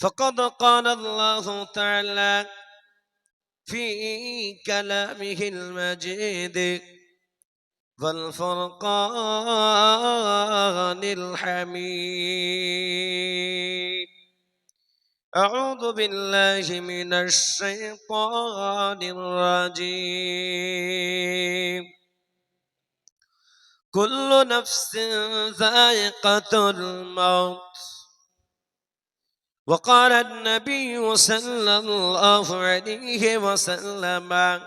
فقد قال الله تعالى في كلامه المجيد والفرقان الحميد أعوذ بالله من الشيطان الرجيم. كل نفس ذائقة الموت. وقال النبي صلى الله عليه وسلم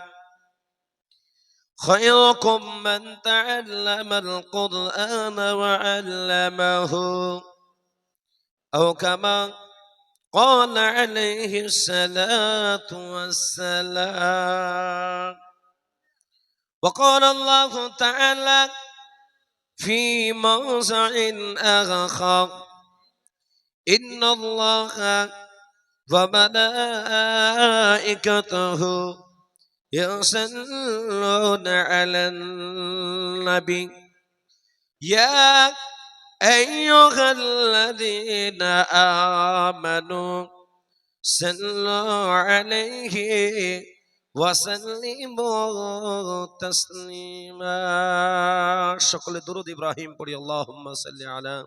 خيركم من تعلم القرآن وعلمه أو كما قال عليه الصلاة والسلام. وقال الله تعالى في موضع آخر إن الله وملائكته يصلون على النبي. يا أيها الذين آمنوا صلوا عليه وسلموا تسليما. شكل درود إبراهيم قل اللهم صل على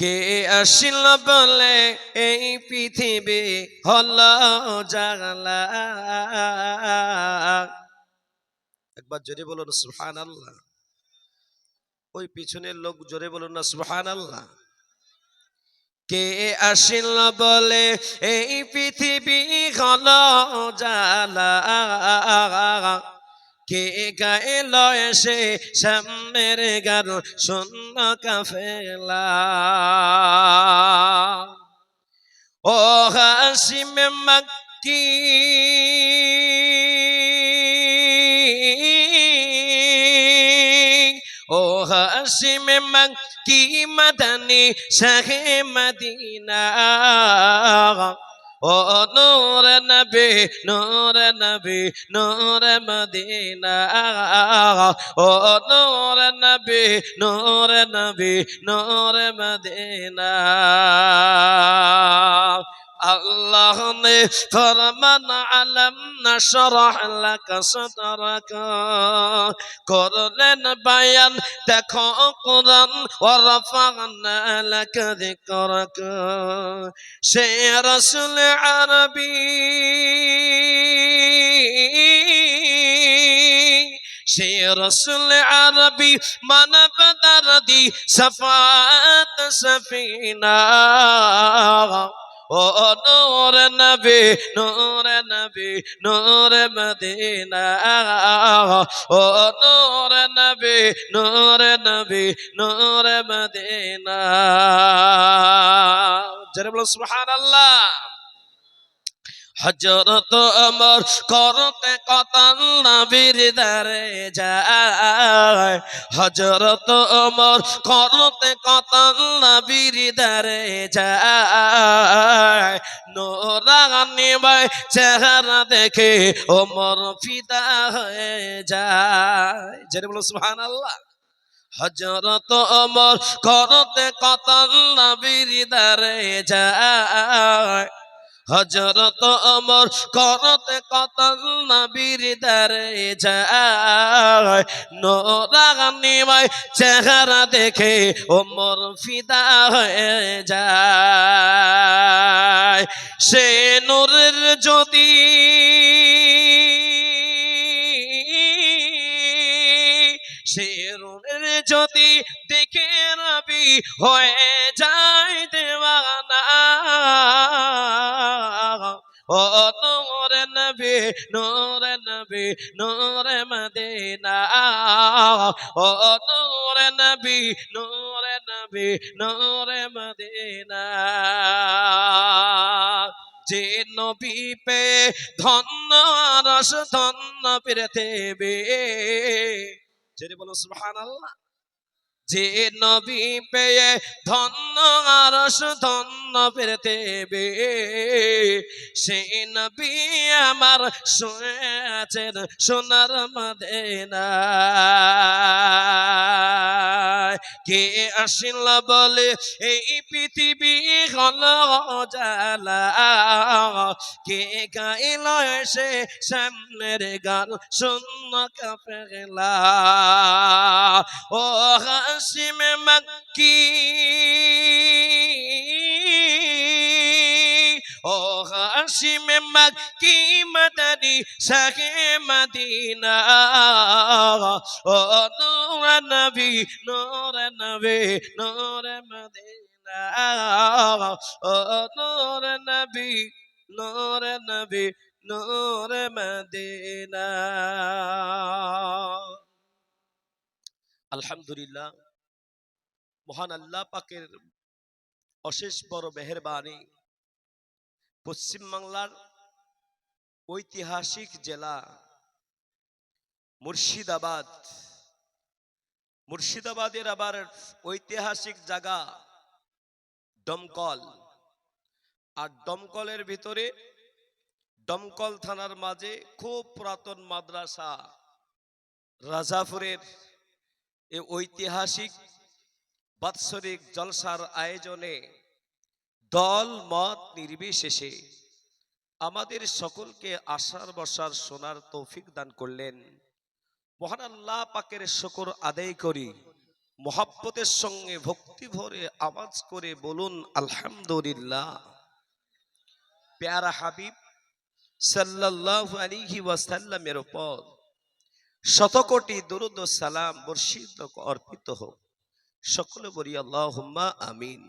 কে আসিল বলে এই পৃথিবী হল জাগলা একবার জোরে বলুন সুহান আল্লাহ ওই পিছনের লোক জোরে বলুন না সুহান আল্লাহ কে আসিল বলে এই পৃথিবী হল জালা কে গাইল এসে সামনের গান শূন্য কাফেলা? ও হাসিম মক্কি, ও হাসিম মক্কি মদনী শাহে মদিনা। ও নূর নবী নূর নবী নূর মদিনা। ও নূর নবী নূর নবী নূর মদিনা। আল্লাহ নে ফরমান আলম নশরাহ লাকা সাদরাকা। করলেন বায়ান, দেখো কোরআন, ওয়া রাফানা লাকা যিকরাকা। সে রাসূল আরবী। সে রসুল আরবি মানব দারদি সফাত সফিনা। ও নূর নবী নূর নবী, নূর মদিনা। ও নূর নবী নূর নবী, নূর মদিনা। জরে বলো, সুবহানাল্লাহ। হজরত অমর করতে কতল নবীর দারে যায়। হজরত অমর করতে কতল নবীর দারে যায়। নোরানি ভাই চেহারা দেখে ওমর ফিদা হয়ে যায়। জেনে বলো সুহান আল্লাহ হজরত অমর করতে কতল নবীর দারে যায়। হজরত অমর করতে কতল নবীর দারে যায়। নোরানি ভাই চেহারা দেখে ওমর ফিদা হয়ে যায়। সে নূরের জ্যোতি সে নূরের জ্যোতি দেখে রবি হয়ে যায় দেওয়ানা। ও নূর নবী নূর নবী, নূর মদিনা। ও নূর নবী নূর নবী, নূর মদিনা। যে নবী পে ধন্য আরশ, ধন্য পৃথিবী। যদি বলো, সুবহানাল্লাহ। যে নবী পেয়ে ধন্য আরশ ধন্য পৃথিবী সেই নবী আমার শুয়েছেন সোনার মদিনায়। কে আসিল বলে, এই পৃথিবী হল জালা কে গাইল এসে সামনের গান, শূন্য কাপেলা ও হাসিম মক্কি। ও হাসিম মক্কি মদনী, শাহে মদিনা। ও নূর নবী নূর নবী, নূর মদিনা। ও নূর নবী নূর নবী, নূর মদিনা। আলহামদুলিল্লাহ। মহান আল্লাহ পাকের অশেষ বড় মেহরবানি পশ্চিমবাংলার ঐতিহাসিক জেলা মুর্শিদাবাদ। মুর্শিদাবাদের আবার ঐতিহাসিক জায়গা দমকল। আর দমকলের ভিতরে দমকল থানার মাঝে খুব পুরাতন মাদ্রাসা, রাজাপুরের এ ঐতিহাসিক বাৎসরিক জলসার আয়োজনে দল, মত নির্বিশেষে আমাদের সকলকে আশার বসার সোনার তৌফিক দান করলেন। মহান আল্লাহ পাকের শকর আদায় করি। মহাব্বতের সঙ্গে ভক্তি ভরে আওয়াজ করে বলুন, আলহামদুলিল্লাহ। প্যারা হাবিব সাল্লাল্লাহু আলাইহি ওয়াসাল্লামের উপর শতকোটি দুরুদ সালাম বর্ষিত অর্পিত হোক। সকলে বলি, আল্লাহুম্মা আমিন।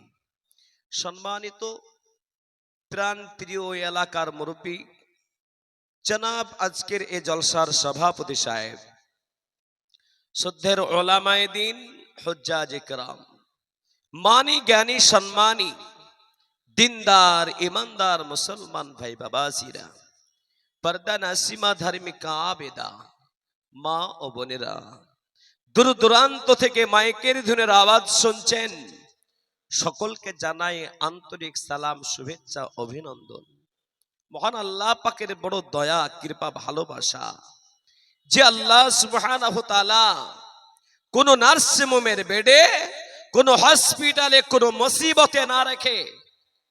সম্মানিত প্রাণ প্রিয় এলাকার মুরব্বী, জনাব আজকের এ জলসার সভাপতি সাহেব শ্রদ্ধের ওলামায়ে দিন হজ্জাজ ইকরাম মানি জ্ঞানী, সম্মানী, দিনদার, ইমানদার মুসলমান ভাই বাবাজিরা, পর্দা নাসিমা ধার্মিকা আবেদা মা ও বোনেরা দূর দূরান্ত থেকে মাইকের ধুনের আওয়াজ শুনছেন। সকলকে জানাই আন্তরিক সালাম, শুভেচ্ছা, অভিনন্দন। মহান আল্লাহ পাকের বড় দয়া, কৃপা, ভালোবাসা। যে আল্লাহ সুবহানাহু তাআলা কোন নার্সিংহোমের বেডে, কোন হসপিটালে, কোন মুসিবতে না রেখে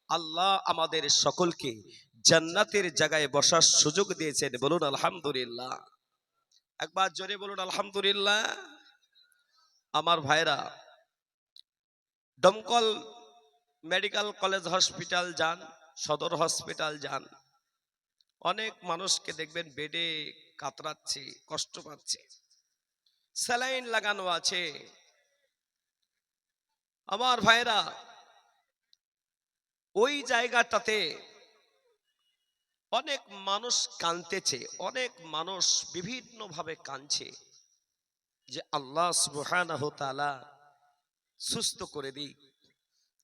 আল্লাহ আমাদের সকলকে জান্নাতের জায়গায় বসার সুযোগ দিয়েছেন। বলুন, আলহামদুলিল্লাহ। একবার জোরে বলুন, আলহামদুলিল্লাহ। আমার ভাইরা দমকল মেডিকেল কলেজ হসপিটাল যান, সদর হসপিটাল যান। অনেক মানুষকে দেখবেন বেডে কাতরাচ্ছে, কষ্ট পাচ্ছে। স্যালাইন লাগানো আছে। আমার ভাইরা ওই জায়গাটাতে অনেক মানুষ কানতেছে অনেক মানুষ বিভিন্ন ভাবে কানছে যে আল্লাহ সুবহানাহু তাআলা সুস্থ করে দিই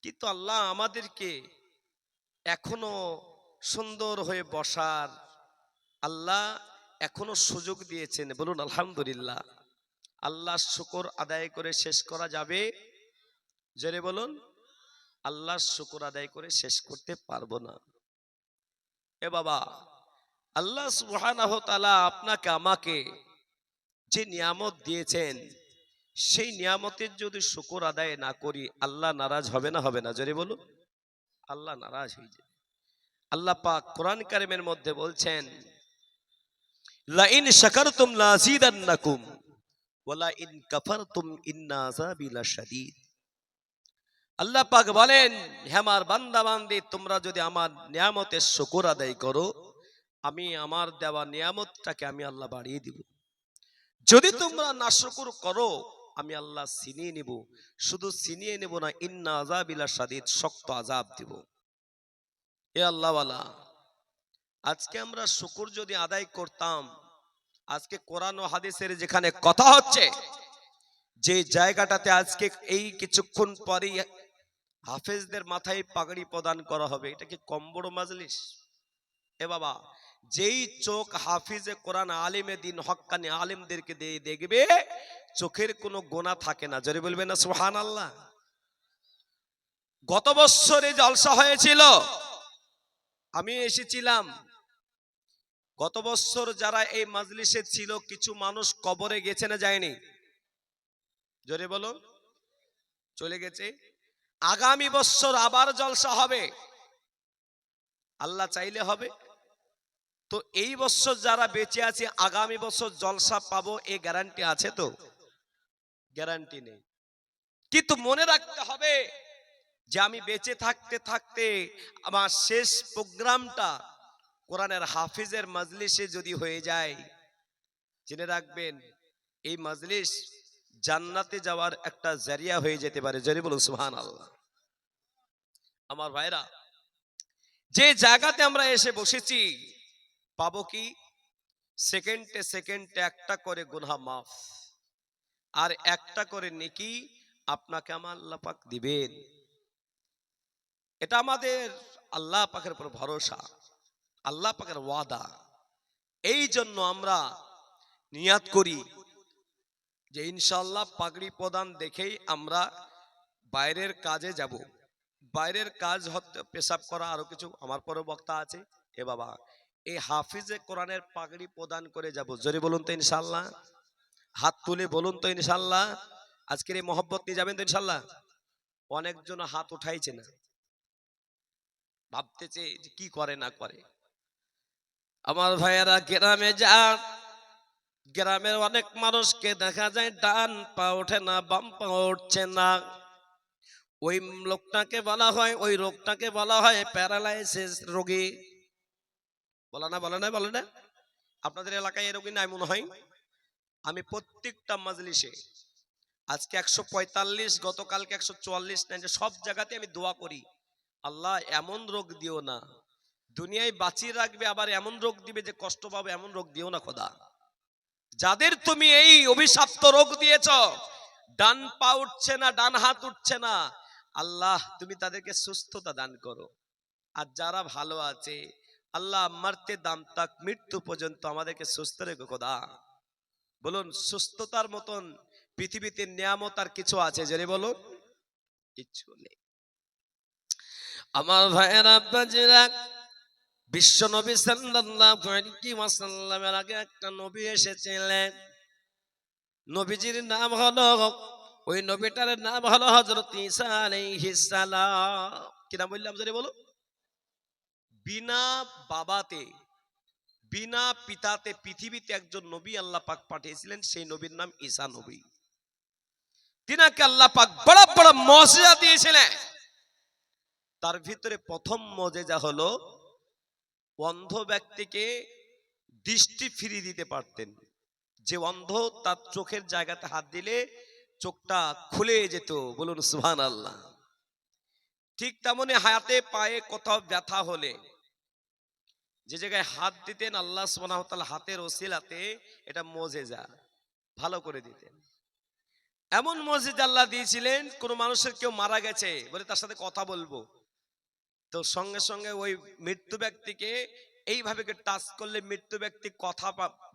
কিন্তু আল্লাহ আমাদেরকে এখনও সুন্দর হয়ে বসার আল্লাহ এখনও সুযোগ দিয়েছেন। বলুন, আলহামদুলিল্লাহ। আল্লাহ শুকর আদায় করে শেষ করা যাবে? জোরে বলুন আল্লাহ শুকর আদায় করে শেষ করতে পারব না। এ বাবা, আল্লাহ সুবহানাহু তাআলা আপনাকে, আমাকে যে নিয়ামত দিয়েছেন, সেই নিয়ামতের যদি শুকর আদায় না করি, আল্লাহ নারাজ হবে না হবে না? জোরে বলুন। আল্লাহ নারাজ হয়ে যায় আল্লাহ পাক কোরআন কারিমের মধ্যে বলছেন, লাইন লাযিদান্নাকুম ওয়ালা ইন আযাবি লাশাদীদ। আল্লাহ পাক বলেন, হে আমার বান্দা বান্দি তোমরা যদি আমার নিয়ামতের শুকর আদায় করো, আমি আমার দেওয়া নিয়ামতটাকে আমি আল্লাহ বাড়িয়ে দিব। যদি তোমরা নাশকুর করো আমি আল্লাহ ছিনিয়ে নিব। শুধু ছিনিয়ে নেব না ইন্না আজাবিলা সাদিদ শক্ত আজাব দিব। এ আল্লাহওয়ালা আজকে আমরা শুকুর যদি আদায় করতাম আজকে কোরআন ও হাদিসের যেখানে কথা হচ্ছে যে জায়গাটাতে আজকে এই কিছুক্ষণ পরেই হাফেজদের মাথায় পাগড়ি প্রদান করা হবে এটা কি কম বড় মাজলিস? এ বাবা যেই চোখ হাফিজে কোরআন আলিমে দিন হক্কানি আলিমদেরকে দিয়ে দেখবে, চোখের কোনো গোনা থাকে না। জোরে বলবে না সুহান আল্লাহ গত বছরে জলসা হয়েছিল, আমি এসেছিলাম। গত বছর যারা এই মাজলিসে ছিল, কিছু মানুষ কবরে গেছে না যায়নি? জোরে বলো, চলে গেছে। আগামী বছর আবার জলসা হবে। আল্লাহ চাইলে হবে। তো এই বছর যারা বেঁচে আছে, আগামী বছর জলসা পাবো এই গ্যারান্টি আছে তো? গ্যারান্টি নেই। কিন্তু মনে রাখতে হবে যে আমি বেঁচে থাকতে থাকতে আমার শেষ প্রোগ্রামটা কোরআনের হাফিজের মাজলিসে যদি হয়ে যায়, জেনে রাখবেন, এই মাজলিস জান্নাতে যাওয়ার একটা জারিয়া হয়ে যেতে পারে। জরি বলুন সুহান আল্লাহ আমার ভাইরা, যে জায়গাতে আমরা এসে বসেছি পাবো কি? সেকেন্ডে সেকেন্ডে একটা করে গুনহা মাফ। আর একটা করে নেকি আপনাকে আমার আল্লাহ পাক দিবেন। এটা আমাদের আল্লাহ পাকের উপর ভরসা, আল্লাহ পাকের ওয়াদা। এই জন্য আমরা নিয়াত করি যে ইনশাল্লাহ পাগড়ি প্রদান দেখেই আমরা বাইরের কাজে যাব। বাইরের কাজ হতে পেশাব করা আরও কিছু আমার পরে বক্তা আছে। এ বাবা এই হাফিজে কোরআনের পাগড়ি প্রদান করে যাব। জোরে বলুন তো ইনশাল্লাহ হাত তুলে বলুন তো ইনশাল্লাহ আজকের এই মহব্বত নিয়ে যাবেন তো ইনশাল্লাহ অনেকজন হাত উঠাইছে না। ভাবতেছে কি করে, না করে। আমার ভাইয়েরা গ্রামে যা গ্রামের অনেক মানুষকে দেখা যায় ডান পা ওঠে না, বাম পা উঠছে না। ওই লোকটাকে বলা হয়, ওই রোগটাকে বলা হয় প্যারালাইসিস রোগী। বলা না, বলে না বলে না। আপনাদের এলাকায় রোগী নাই মনে হয়। আমি প্রত্যেকটা মাজলিসে আজকে একশো পঁয়তাল্লিশ, গতকালকে একশো চুয়াল্লিশ, নাই সব জায়গাতে আমি দোয়া করি। আল্লাহ, এমন রোগ দিও না। দুনিয়ায় বাঁচিয়ে রাখবে, আবার এমন রোগ দিবে যে কষ্ট পাবে, এমন রোগ দিও না খোদা। যাদের তুমি এই অভিশাপ্ত রোগ দিয়েছ, ডান পা উঠছে না, ডান হাত উঠছে না, আল্লাহ, তুমি তাদেরকে সুস্থতা দান করো। আর যারা ভালো আছে আল্লাহ মারতে দাম তাক মৃত্যু পর্যন্ত আমাদেরকে সুস্থ রেখো খোদা। বলুন, সুস্থতার মতন পৃথিবীতে নিয়ামত আর কিছু আছে? জেনে বলুন। কিচ্ছু নেই। আমার ভাইয়ের আব্বাজিরা বিশ্ব নবী ওয়াসাল্লামের আগে একটা নবী এসেছিলেন। নবীজির নাম হলো, ওই নবীটার নাম হলো হযরত ঈসা আলাইহিস সালাম। কি নাম বললাম? জানি বলো বিনা বাবাতে, বিনা পিতাতে পৃথিবীতে একজন নবী আল্লাহ পাক পাঠিয়েছিলেন, সেই নবীর নাম ঈসা নবী। তিনাকে আল্লাহ পাক বড় বড় মজা দিয়েছিলেন। তার ভিতরে প্রথম মজেজা হলো, অন্ধ ব্যক্তিকে দৃষ্টি ফিরিয়ে দিতে পারতেন। যে অন্ধ তার চোখের জায়গাতে হাত দিলে চোখটা খুলে যেত, বলুন সুহান আল্লাহ ঠিক তেমনি হাতে পায়ে কোথাও ব্যথা হলে যে জায়গায় হাত দিতেন, আল্লাহ সুবহানাহু হাতের ওসিলাতে এটা মজেজা, ভালো করে দিতেন। এমন মসজিদ আল্লাহ দিয়েছিলেন, কোন মানুষের কেউ মারা গেছে বলে তার সাথে কথা বলব। তো সঙ্গে সঙ্গে ওই মৃত্যু ব্যক্তিকে এইভাবে টাচ করলে মৃত্যু ব্যক্তি কথা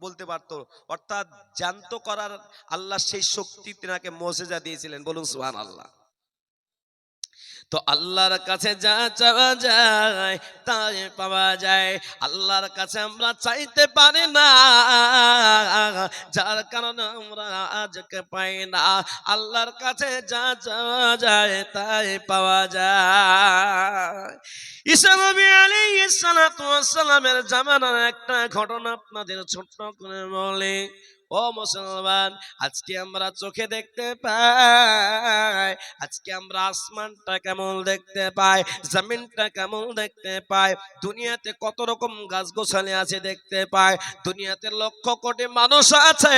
বলতে পারতো। অর্থাৎ জ্যান্ত করার আল্লাহ সেই শক্তি তিনাকে মজেজা দিয়েছিলেন, বলুন সুহান আল্লাহ তো আল্লাহর কাছে যা চাওয়া যায়, তাই পাওয়া যায়। আল্লাহর কাছে আমরা চাইতে পারি না, যার কারণে আমরা আজকে পাই না। আল্লাহর কাছে যা চাওয়া যায়, তাই পাওয়া যায়। ঈসা নবী আলাইহিস সালাতু সালামের জামানার একটা ঘটনা আপনাদের ছোট্ট করে বলে। ও মুসলমান, আজকে আমরা চোখে দেখতে পাই, আজকে আমরা আসমানটা কেমন দেখতে পাই, জমিনটা কেমন দেখতে পাই, দুনিয়াতে কত রকম গাছ গোছালি আছে দেখতে পাই, দুনিয়াতে লক্ষ কোটি মানুষ আছে,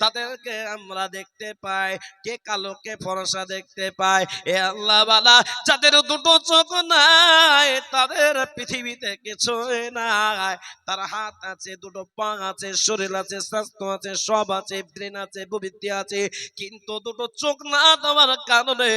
তাদেরকে আমরা দেখতে পাই, কে কালো, কে ফরসা দেখতে পাই, এ আল্লাহ বালা, যাদের দুটো চোখ নাই, তাদের পৃথিবীতে কিছুই নাই, তার হাত আছে, দুটো পা আছে, শরীর আছে স্বাস্থ্য আছে, সব আছে ব্রেন আছে, প্রবৃত্তি আছে, কিন্তু দুটো চোখ না দেওয়ার কারণে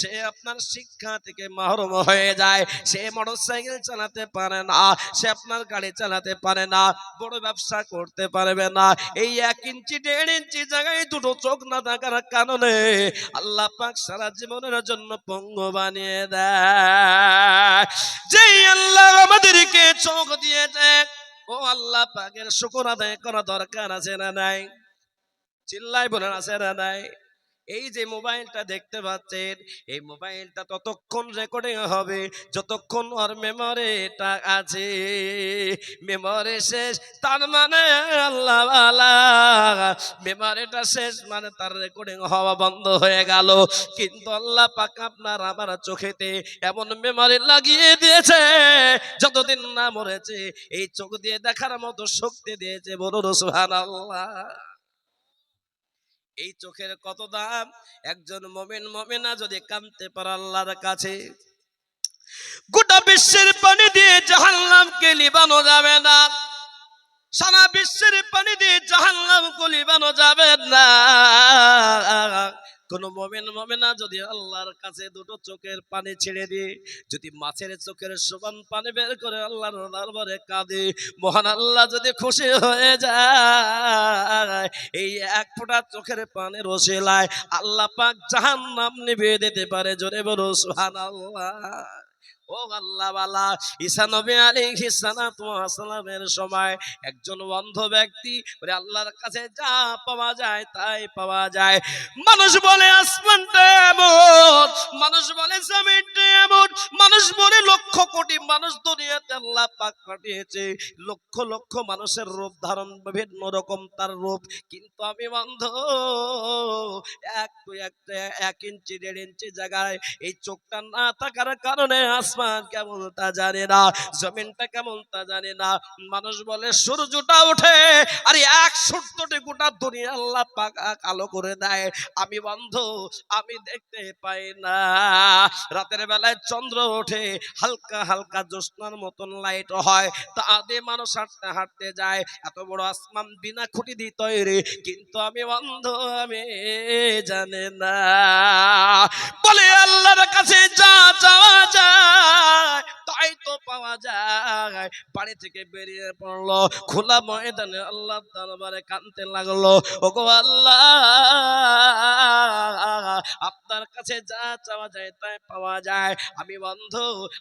সে আপনার শিক্ষা থেকে মাহরুম হয়ে যায়। সে মোটর সাইকেল চালাতে পারে না, সে আপনার গাড়ি চালাতে পারে না, বড় ব্যবসা করতে পারবে না। এই এক ইঞ্চি, দেড় ইঞ্চি জায়গায় দুটো চোখ না থাকার কারণে আল্লাহ পাক সারা জীবনের জন্য পঙ্গু বানিয়ে দেয়। যেই আল্লাহ আমাদেরকে চোখ দিয়েছে ও আল্লাহ পাকের শুকর আদায় করা দরকার আছে না নাই? চিল্লাই বলেন, আছে না নাই? এই যে মোবাইলটা দেখতে পাচ্ছেন, এই মোবাইলটা ততক্ষণ রেকর্ডিং হবে, যতক্ষণ ওর মেমোরিটা আছে। মেমোরি শেষ, তার মানে আল্লাহ মেমোরিটা শেষ মানে তার রেকর্ডিং হওয়া বন্ধ হয়ে গেল। কিন্তু আল্লাহ পাক আপনার আমার চোখেতে এমন মেমোরি লাগিয়ে দিয়েছে, যতদিন না মরেছে, এই চোখ দিয়ে দেখার মতো শক্তি দিয়েছে। বলুন সুবহানাল্লাহ। এই চোখের কত দাম? একজন মমিন মমিনা যদি কামতে পারে আল্লাহর কাছে, গোটা বিশ্বের পানি দিয়ে জাহান্নামকে লিবানো যাবে না। সারা বিশ্বের পানি দিয়ে জাহান্নাম লিবানো যাবে না। কোন মমেন মমেনা যদি আল্লাহর কাছে দুটো চোখের পানি ছেড়ে দিয়ে যদি মাছের চোখের সমান পানি বের করে আল্লাহর দরবারে কাঁদে, মহান আল্লাহ যদি খুশি হয়ে যায়, এই এক ফোঁটা চোখের পানি রসেলায় আল্লাহ পাক জাহান নাম নিভিয়ে দিতে পারে, জোরে বলো, সুবহানাল্লাহ। ও আল্লাহ বালা, ঈসা নবী আলাইহিস সালাতু ওয়াস সময় একজন অন্ধ ব্যক্তি বলে, আল্লাহর কাছে যা পাওয়া যায় তাই পাওয়া যায়। মানুষ বলে আসমানটা এমন। মানুষ বলে জমিনটা এমন। মানুষ বলে, লক্ষ কোটি মানুষ দুনিয়াতে আল্লাহ পাক পাঠিয়েছে। লক্ষ লক্ষ মানুষের রূপ ধারণ বিভিন্ন রকম তার রূপ। কিন্তু আমি বন্ধ এক একটা এক ইঞ্চি, দেড় ইঞ্চি জায়গায় এই চোখটা না থাকার কারণে আসমান কেমন তা জানে না, জমিনটা কেমন তা জানে না। মানুষ বলে, সূর্যটা ওঠে, আর এক সূর্যটি গোটা দুনিয়া আল্লাহ পাক কালো করে দেয়। আমি বন্ধ, আমি দেখতে পাই না। রাতের বেলায় চন্দ্র ওঠে, হালকা হালকা জ্যোৎস্নার মতন লাইট হয়, তা দিয়ে মানুষ হাঁটতে হাঁটতে যায়। এত বড় আসমান বিনা খুঁটি দিয়ে তৈরি, কিন্তু আমি বন্ধ, আমি জানে না। বলে আল্লাহর কাছে যা চাওয়া যায় তাই তো পাওয়া যায়। থেকে বেরিয়ে পড়ল, খোলা ময়দানে আল্লাহ দরবারে কানতে লাগল। আল্লাহ, আপনার কাছে যা চাওয়া যায় তাই পাওয়া যায়। আমি বন্ধ,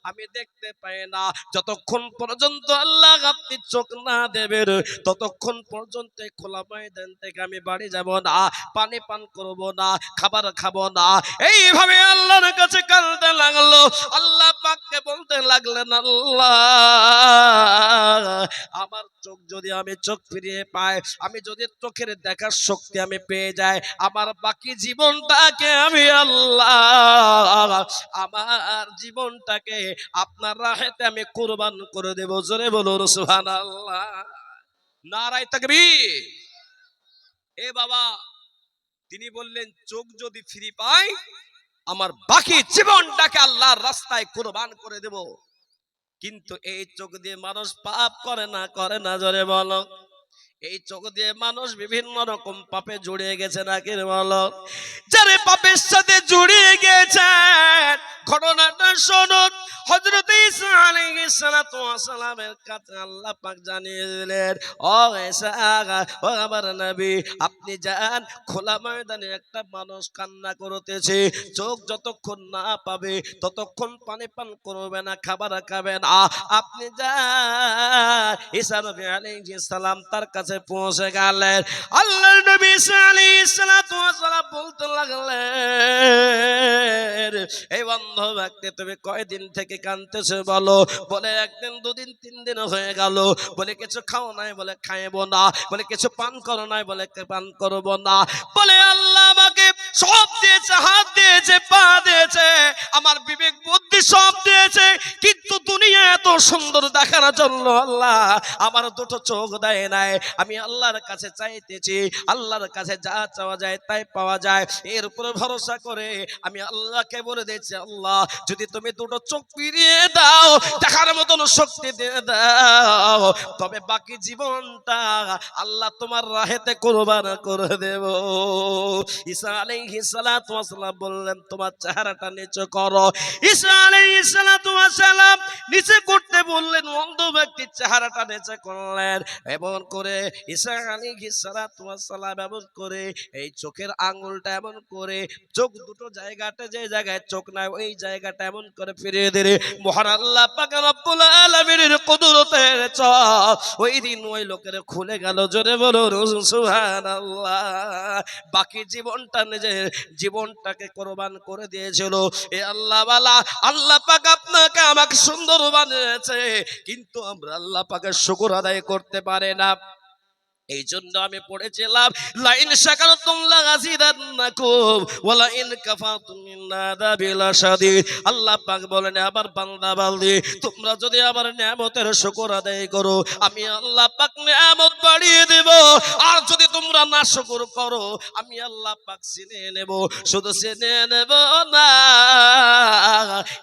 আমি দেখতে পাই না। যতক্ষণ পর্যন্ত আল্লাহ আপনি চোখ না দেবেন, ততক্ষণ পর্যন্ত খোলা ময়দান থেকে আমি বাড়ি যাব না, পানি পান করব না, খাবার খাব না। এইভাবে আল্লাহর কাছে কাঁদতে লাগল। আল্লাহ পাককে বলতে লাগলেন আল্লাহ। আমার চোখ যদি আমি চোখ ফিরিয়ে পাই, আমি যদি চোখের দেখার শক্তি আমি পেয়ে যাই, আমার বাকি জীবনটাকে আমি আল্লাহ, আমার জীবনটাকে আপনার রাহেতে আমি কোরবান করে দেব। জোরে বলুন, সুবহানাল্লাহ। নারায় তাকবি এ বাবা, তিনি বললেন, চোখ যদি ফ্রি পাই আমার বাকি জীবনটাকে আল্লাহর রাস্তায় কোরবান করে দেব। কিন্তু এই চোখ দিয়ে মানুষ পাপ করে না করে না, জোরে বলো। এই চোখ দিয়ে মানুষ বিভিন্ন রকম পাপে জড়িয়ে গেছে নাকি বলো যারে পাপের সাথে জড়িয়ে গেছে ঘটনাটা শুনুন। সালামের কাছে আল্লাহ পাক জানিয়ে দিলেন, ও ও আমার নবী, আপনি যান, খোলা ময়দানে একটা মানুষ কান্না করতেছে, চোখ যতক্ষণ না পাবে, ততক্ষণ পানি পান করবে না, খাবার খাবে না। আপনি যান। ঈসা নবী সালাম তার কাছে পৌঁছে গেলেন। আল্লাহ নবী আলাইহিস সালাম বলতে লাগলেন, এই বন্ধ ব্যক্তি, তুমি কয়দিন থেকে কানতেছে বলো? বলে, একদিন, দুদিন, তিন দিন হয়ে গেল। বলে, কিছু খাও নাই, বলে, খাইব না। বলে, কিছু পান করো নাই, বলে, পান করব না। বলে, আল্লাহ আমাকে সব দিয়েছে, হাত দিয়েছে, পা দিয়েছে, আমার বিবেক, বুদ্ধি সব দিয়েছে, কিন্তু দুনিয়া এত সুন্দর দেখার জন্য আল্লাহ আমার দুটো চোখ দেয় নাই। আমি আল্লাহর কাছে চাইতেছি, আল্লাহর কাছে যা চাওয়া যায় তাই পাওয়া যায়। এর উপরে ভরসা করে আমি আল্লাহকে বলে দিয়েছি, আল্লাহ, যদি তুমি দুটো চোখ ফিরিয়ে দাও, দেখার মতন শক্তি দিয়ে দাও, তবে বাকি জীবনটা আল্লাহ তোমার রাহেতে কোরবান করে দেব। ঈসা ওয়াস বললেন, তোমার চেহারাটা নিচু করো। ঈসা নিচে করতে বললেন, অন্ধ ব্যক্তির চেহারাটা নিচে করলেন। এমন করে ঈসা এমন করে এই চোখের আঙ্গুলটা এমন করে, চোখ দুটো জায়গাটা যে জায়গায় চোখ নাই, ওই জায়গাটা এমন করে ফিরিয়ে দিলে, মহান আল্লাহ পাক রব্বুল আলামিনের কুদরতের ওই দিন ওই লোকের খুলে গেল, জোরে বলো সুবহানাল্লাহ। বাকি জীবনটা জীবনটাকে কোরবান করে দিয়েছিল। এ আল্লাহ বালা, আল্লাহ পাক আপনাকে আমাকে সুন্দর বানিয়েছে, কিন্তু আমরা আল্লাহ পাকের শুকুর আদায় করতে পারে না। এই জন্য আমি পড়েছিলাম, লাইন শাকারতুম লাগাজিদান্নাকুম ওয়ালা ইন কাফারতুম মিন আযাবিল শাদীদ আল্লাহ পাক বলেন, আবার বান্দা বান্দি, তোমরা যদি আমার নিয়ামতের শুকর আদায় করো, আমি আল্লাহ পাক নিয়ামত বাড়িয়ে দেব। আর যদি তোমরা না শুকর করো, আমি আল্লাহ পাক চিনে নেব। শুধু চিনে নেব না,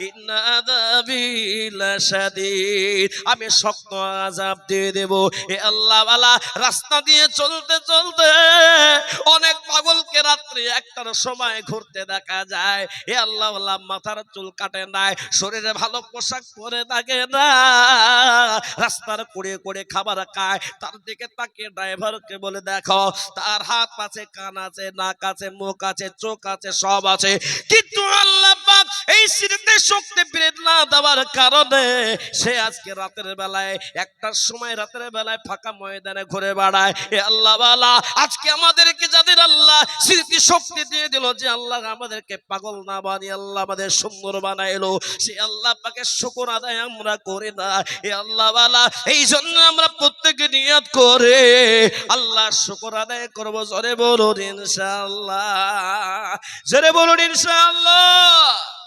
ইন্না আযাবিল শাদীদ আমি শক্ত আযাব দিয়ে দেব। এ আল্লাহ ওয়ালা রাস্তা দিয়ে চলতে চলতে অনেক পাগলকে রাত্রি একটার সময় ঘুরতে দেখা যায়। এ আল্লাহ মাথার চুল কাটে নাই, শরীরে ভালো পোশাক পরে থাকে না। রাস্তার কুড়ে কুড়ে খাবার খায়। তার দিকে তাকিয়ে ড্রাইভারকে বলে, দেখো, তার হাত আছে, কান আছে, নাক আছে, মুখ আছে, চোখ আছে, সব আছে। কিন্তু আল্লাহ পাক এই স্মৃতি শক্তি ফিরে না দেওয়ার কারণে সে আজকে রাতের বেলায়, একটার সময় রাতের বেলায় ফাঁকা ময়দানে ঘুরে বেড়ায়। এ আল্লাহ বালা, আজকে আমাদেরকে যাদের আল্লাহ স্মৃতি শক্তি দিয়ে দিল যে আল্লাহ আমাদেরকে পাগল না বানিয়ে আল্লাহ আমাদের সুন্দর বানাইলো, সে আল্লাহ পাকে শুকর আদায় আমরা করি না। এ আল্লাহ বালা এই জন্য আমরা প্রত্যেকে নিয়ত করে। আল্লাহ শুকর আদায় করব, জরে বলুন ইনশাআল্লাহ। জরে বলুন ইনশাআল্লাহ।